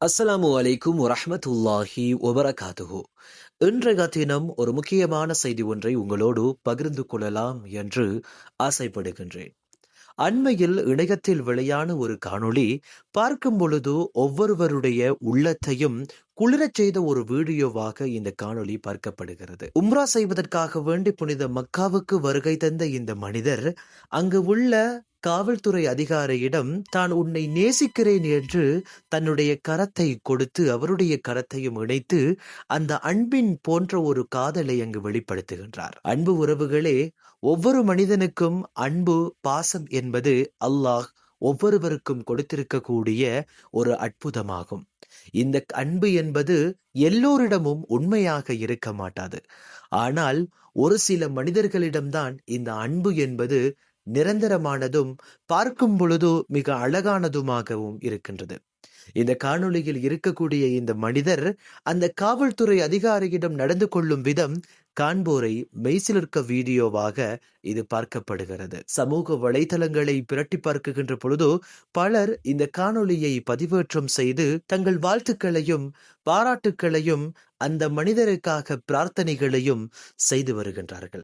அஸ்ஸலாமு அலைக்கும் வரஹ்மத்துல்லாஹி வபரகாத்துஹு. இன்றைய தினம் ஒரு முக்கியமான செய்தி ஒன்றை உங்களோடு பகிர்ந்து கொள்ளலாம் என்று ஆசைப்படுகின்றேன். அண்மையில் இணையத்தில் வெளியான ஒரு காணொளி பார்க்கும் பொழுது ஒவ்வொருவருடைய உள்ளத்தையும் குளிரச் செய்த ஒரு வீடியோவாக இந்த காணொளி பார்க்கப்படுகிறது. உம்ரா செய்வதற்காக வேண்டி புனித மக்காவுக்கு வருகை தந்த இந்த மனிதர் அங்கு உள்ள காவல்துறை அதிகாரியிடம் தான் உன்னை நேசிக்கிறேன் என்று தன்னுடைய கரத்தை கொடுத்து அவருடைய கரத்தையும் இணைத்து அந்த அன்பின் போன்ற ஒரு காதலை அங்கு வெளிப்படுத்துகின்றார். அன்பு உறவுகளே ஒவ்வொரு மனிதனுக்கும் அன்பு பாசம் என்பது அல்லாஹ் ஒவ்வொருவருக்கும் கொடுத்திருக்கக்கூடிய ஒரு அற்புதமாகும். இந்த அன்பு என்பது எல்லோரிடமும் உண்மையாக இருக்க மாட்டாது. ஆனால் ஒரு சில மனிதர்களிடம்தான் இந்த அன்பு என்பது நிரந்தரமானதும் பார்க்கும் பொழுது மிக அழகானதுமாகவும் இருக்கின்றது. இந்த காணொளியில் இருக்கக்கூடிய இந்த மனிதர் அந்த காவல்துறை அதிகாரியிடம் நடந்து கொள்ளும் விதம் காண்போரை மெய்சிலிருக்க வீடியோவாக இது பார்க்கப்படுகிறது. சமூக வலைதளங்களை பிரட்டி பார்க்குகின்ற பொழுது பலர் இந்த காணொளியை பதிவேற்றம் செய்து தங்கள் வாழ்த்துக்களையும் பாராட்டுக்களையும் அந்த மனிதருக்காக பிரார்த்தனைகளையும் செய்து வருகின்றார்கள்.